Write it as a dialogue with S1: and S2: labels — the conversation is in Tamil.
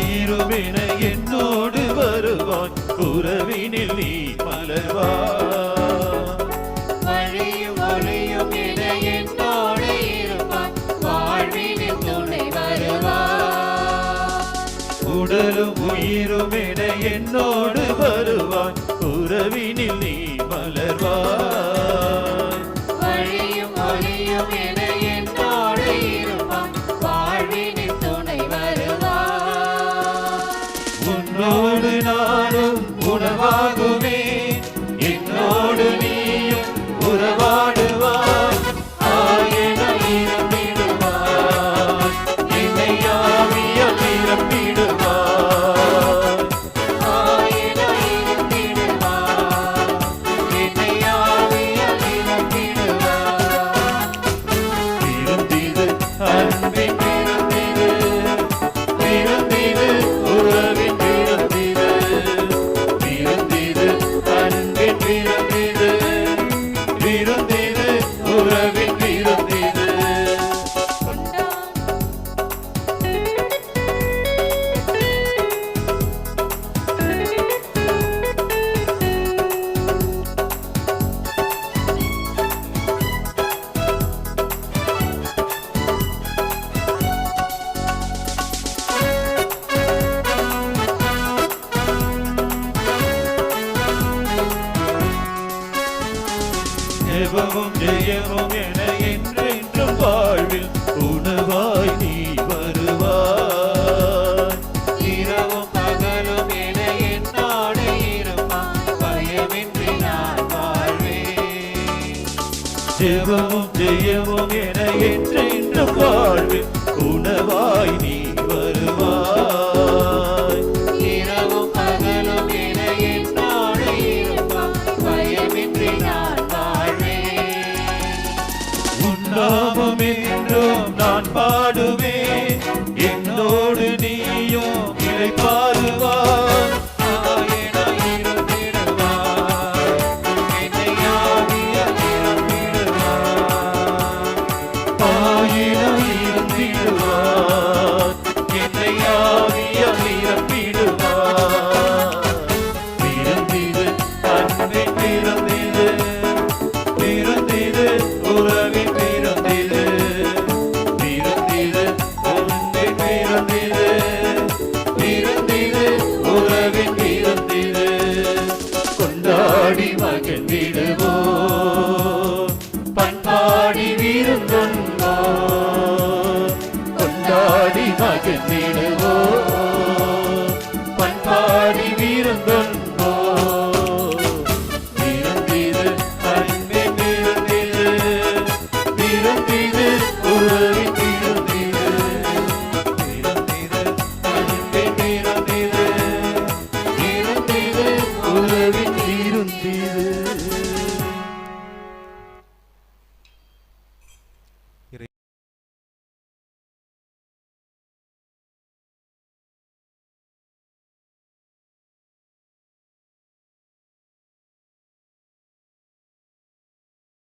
S1: உயிருமென என்னோடு வருவாய். உறவினில் நீ மலர்வாய்
S2: வழியும் ஒளியும் என என்னோடு இருப்பான் வாழ்வினில் துணை வருவான்
S1: உடலும் உயிரும் என என்னோடு வருவாய். உறவினில் நீ மலர்வாய் உன்னோடு நானும் உணவாகுமே. ஜெபமும் ஜெயமும் என என்றென்றும் வாழ்வில் உணவாய் நீ வருவாய்
S2: இரவும் பகலும் என என்னோடு இருப்பான் பயமின்றி நான் வாழ்வேன்
S1: ஜெபமும் ஜெயமும் என என்றென்றும்
S2: நான்
S1: என்னோடு நீயும் இதை பாடுவாய்.
S2: ஆயிரம் இருந்திடுவான்
S1: ஆயிரம் இருந்திடுவார் தெய்வம் திரு கொண்டாடி மகிழ்ந்திடுவோ. பண்பாடி விருந்தொன்றோ கொண்டாடி மகிழ்ந்திடுவோ. பண்பாடி விரு